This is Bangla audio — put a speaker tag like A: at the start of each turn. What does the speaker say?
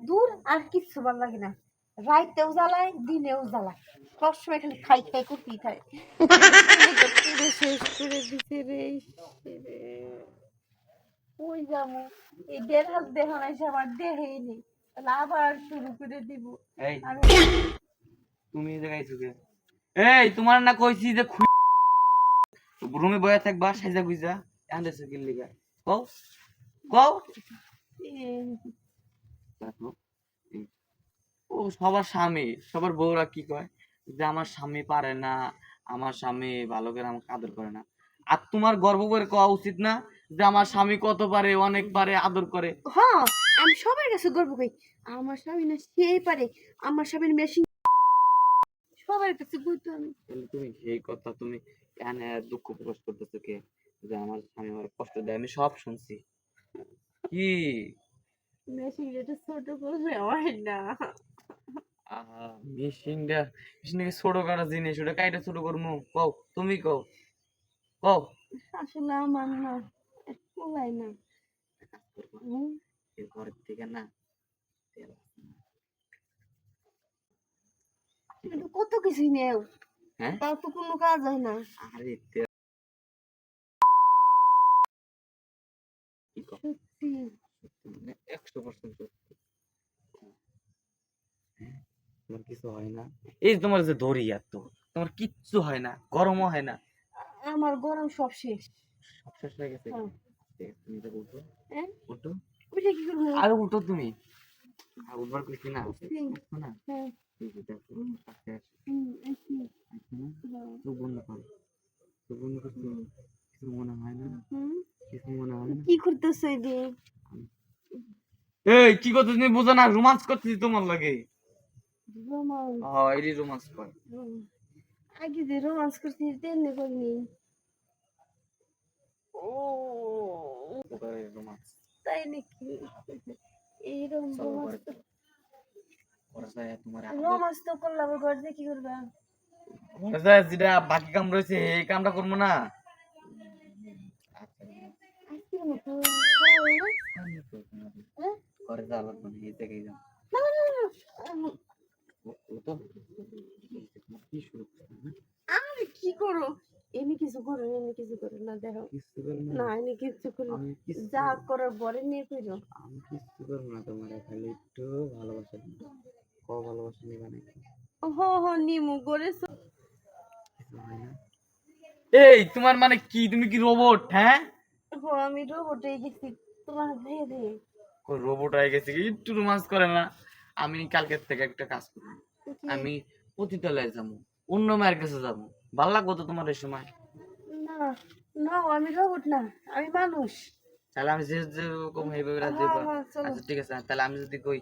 A: দূর আর কিচ্ছু ভালো লাগে না। রাইতেও জ্বালায় দিনেও জ্বালায়। সবসময় খালি খাই খাই করতেই থাকে পুরো শেষ করে রে ওই যাব এই দেড় হাত দেহ নাই সে আমার দেহেই নেই। তাহলে আবার শুরু করে দিব।
B: তুমি এই জায়গায় চুকে এই তোমার না কইছি যে রুমে বয়া থাকবা সাইজা গুইজা এখান দেশে কি লিগা। কও? কও? দেখো, ও সবার স্বামী সবার বউরা কি কয়? যে আমার স্বামী পারে না আমার স্বামী ভালো করে আমাকে আদর করে না। আর তোমার গর্ব করে কওয়া উচিত না যে আমার স্বামী কত পারে অনেক পারে আদর করে।
A: হ্যাঁ আমি সবার কাছে গর্ব করি। আমার স্বামী না সেই পারে। আমার স্বামীর মেশিন সবার কাছে বুঝতো আমি।
B: তুমি এই কথা তুমি কেন দুঃখ প্রকাশ করতেছো কে? যে আমার স্বামী আমার কষ্ট দেয় আমি সব শুনছি। কি?
A: মেশিন যেটা ছোট করলে হয় না।
B: মেশিনটা মেশিনটাকে ছোট করা জিনিস ওটা কাইটা ছোট করব কও তুমি কও। কও।
A: আসলে আমার না কোলাই না।
B: কাজ করব
A: হুম,
B: এর ঘরের থেকে না।
A: কত কিছুই নেও।
B: হ্যাঁ?
A: তাও তো কোনো কাজ হয় না।
B: আরে?
A: সত্যি।
B: সত্যি মানে একশো পার্সেন্ট সত্যি তোমার কিছু হয় না? এই তোমার যে দড়ি এত তোমার কিচ্ছু হয় না গরমও হয় না।
A: আমার গরম সব শেষ।
B: সব শেষ হয়ে গেছে?
A: হ্যাঁ।
B: তুমি তো উঠো
A: হ্যাঁ
B: উঠো
A: ওইটা কি করব?
B: আরে উঠো তুমি? উঠবার কিছু না। উঠো আসো
A: কি করতেছো
B: এই কি করতে তুমি বোঝো না রোমান্স করতেছি তোমার লাগে। হ্যাঁ এটি রোমান্স করে।
A: আগে যে রোমান্স করছি তেমনি করিনি। ও
B: রোমান্স।
A: তাই নাকি? এইরকম রোমান্স
B: ঘরে ওরা যায় তোমার
A: রোমান্স তো করলাম ঘর দিয়ে কি করবা?
B: যেটা বাকি কাম রয়েছে এই কামটা করব না।
A: আজকের মতো
B: যাওয়া লাগবে না এই জায়গায় যাও। তোমার কি শুরু করছ?
A: আরে কি করো? এমনি কিছু করো এমনি কিছু করো না দেখো। না। এমনি কিছু করো যা করার পরে নিয়ে করো
B: আমি কিচ্ছু করব না তোমার খালি একটু ভালোবাসা ক ভালোবাসা নিবা নাকি?
A: হো হো নিমু করেছ।
B: কিছু না এই তোমার মানে কি? তুমি কি রোবট হ্যাঁ?
A: আমি রোবটে গেছি তোমার
B: রোবট হয়ে গেছে একটু রোমান্স করে না। আমি কালকের থেকে একটা কাজ করব। আমি পতিতালয়ে যাব অন্য মায়ের কাছে যাব। ভালো লাগবো তো তোমার এই সময়?
A: না না আমি রোবট না আমি মানুষ।
B: তাহলে আমি যে যেরকম এইভাবে রাত
A: হ্যাঁ, হ্যাঁ,
B: আচ্ছা ঠিক আছে তাহলে আমি যদি কই